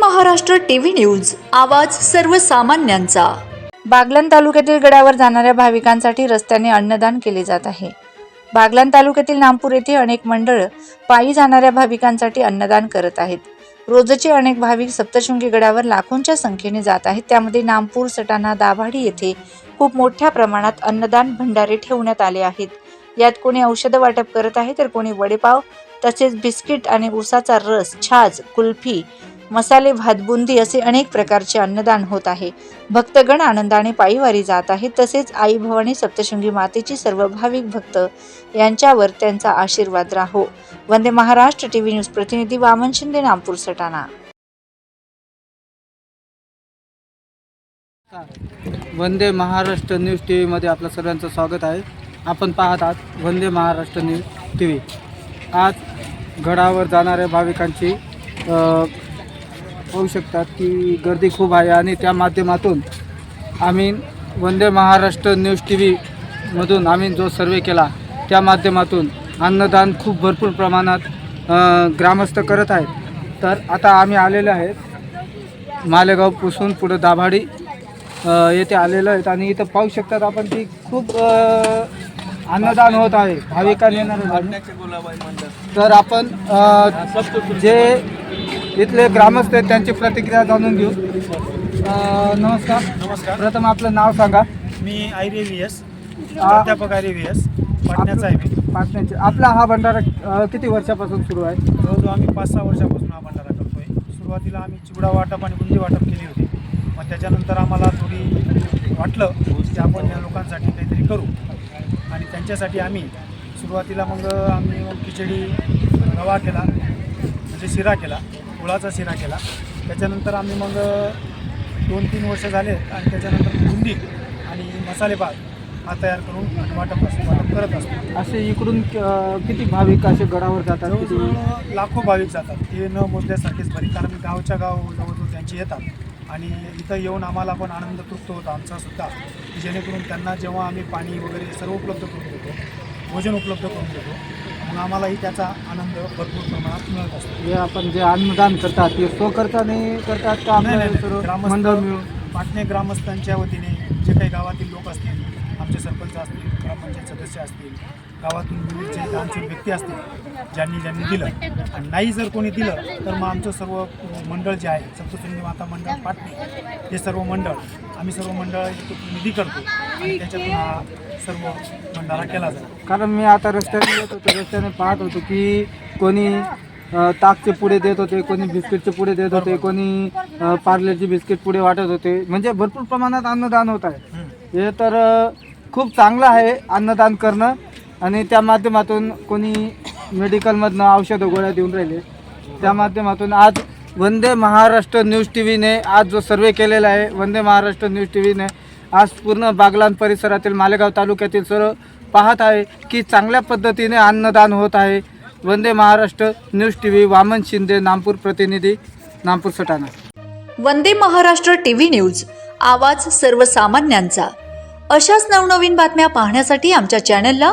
Maharashtra TV news आवाज सर्वसामान्यांचा. बागलन तालुक्यातील गडावर जाणाऱ्या भाविकांसाठी रस्त्याने अन्नदान केले जात आहे. बागलन तालुक्यातील नामपूर येथे अनेक मंडळ पायी जाणाऱ्या भाविकांसाठी अन्नदान करत आहेत. रोजचे अनेक भाविक सप्तशृंगी गडावर लाखोंच्या संख्येने जात आहेत. त्यामध्ये नामपूर सटाणा दाभाडी येथे खूप मोठ्या प्रमाणात अन्नदान भंडारे ठेवण्यात आले आहेत. यात कोणी औषधं वाटप करत आहे तर कोणी वडेपाव तसेच बिस्किट आणि उसाचा रस छाज कुल्फी मसाले भात बुंदी असे अनेक प्रकारचे अन्नदान होत आहे. भक्तगण आनंदाने पायीवारी जात आहेत तसेच आई भवानी सप्तशृंगी मातेची सर्व भाविक भक्त यांच्यावर त्यांचा आशीर्वाद राहो. वंदे महाराष्ट्र टीव्ही न्यूज प्रतिनिधी वामन शिंदे नामपूर सटाणा. वंदे महाराष्ट्र न्यूज टी व्हीमध्ये आपलं सर्वांचं स्वागत आहे. आपण पाहत आहात Vande Maharashtra news TV आज गडावर जाणाऱ्या भाविकांची होऊ पाहू शकतात की गर्दी खूप आहे आणि त्या माध्यमातून आम्ही वंदे महाराष्ट्र न्यूज टी व्हीमधून आम्ही जो सर्वे केला त्या माध्यमातून अन्नदान खूप भरपूर प्रमाणात ग्रामस्थ करत आहेत. तर आता आम्ही आलेले आहेत. मालेगाव पुसून पुढं दाभाडी येथे आलेलो आहेत आणि इथं पाहू शकतात आपण की खूप अन्नदान होत आहे. भाविकांनी येणार तर आपण जे इथले ग्रामस्थ आहेत त्यांची प्रतिक्रिया जाणून घेऊ. अ, नमस्कार. नमस्कार. प्रथम आपलं नाव सांगा. मी आयरे व्ही एस प्राध्यापक आयरे व्ही एस पाटण्याचा आहे मी. पाटण्याचे. आपला हा भंडारा अ, किती वर्षापासून सुरू आहे? जवळजवळ आम्ही पाच सहा वर्षापासून हा भंडारा करतोय. सुरुवातीला आम्ही चिवडा वाटप आणि बुंदी वाटप केली होती. मग त्याच्यानंतर आम्हाला थोडी वाटलं की आपण या लोकांसाठी काहीतरी करू. आणि त्यांच्यासाठी आम्ही सुरुवातीला मग आम्ही मग खिचडी रवा केला म्हणजे शिरा केला. गुळाचा शिरा केला. त्याच्यानंतर आम्ही मग दोन तीन वर्ष झाले आणि त्याच्यानंतर बुंदी आणि मसाले भात हा तयार करून वाटप असतो वाटप करत असतो. असे इकडून किती भाविक असे गडावर जातात? जवळजवळ लाखो भाविक जातात. ते न मोजल्यासारखेच बरी कारण गावच्या गाव जवळजवळ त्यांचे येतात. आणि इथं येऊन आम्हाला पण आनंद तृप्त होता आमचा सुद्धा की जेणेकरून त्यांना जेव्हा आम्ही पाणी वगैरे सर्व उपलब्ध करून देतो भोजन उपलब्ध करून देतो मग आम्हालाही त्याचा आनंद भरपूर प्रमाणात मिळत असतो. जे आपण जे अन्नदान करतात ते स्वखर्चाने करतात का नाही, नाही, सर्व ग्रामस्थ मंडळ मिळून? पाटणे ग्रामस्थांच्या वतीने जे काही गावातील लोक असतील आमचे सरपंच असतील ग्रामपंचायत सदस्य असतील गावातून जे दानशूर व्यक्ती असतील ज्यांनी ज्यांनी दिलं. आणि नाही जर कोणी दिलं तर मग आमचं सर्व मंडळ जे आहे सप्तशृंगी माता मंडळ पाटणे हे सर्व मंडळ आम्ही सर्व मंडळ निधी करतो. आणि त्याच्यातून हा सर्व भंडारा केला जातो. कारण मी आता रस्त्याने येत होतो रस्त्याने पाहत होतो की कोणी ताकचे पुढे देत होते कोणी बिस्किटचे पुढे देत होते कोणी अ, पार्लेचे बिस्किट पुढे वाटत होते. म्हणजे भरपूर प्रमाणात अन्नदान होत आहे. हे तर खूप चांगलं आहे अन्नदान करणं. आणि त्या माध्यमातून कोणी मेडिकलमधनं औषधं गोळ्या देऊन राहिले. त्या माध्यमातून आज वंदे महाराष्ट्र न्यूज टी व्हीने आज जो सर्वे केलेला आहे वंदे महाराष्ट्र न्यूज टी व्हीने आज पूर्ण बागलान परिसरातील मालेगाव तालुक्यातील सर्व पाहत आहे की चांगल्या पद्धतीने अन्नदान होत आहे. Vande Maharashtra news TV Vaman Shinde Nampur प्रतिनिधी Nampur Satana. Vande Maharashtra TV news आवाज सर्वसामान्यांचा. अशाच नवनवीन बातम्या पाहण्यासाठी आमच्या चॅनलला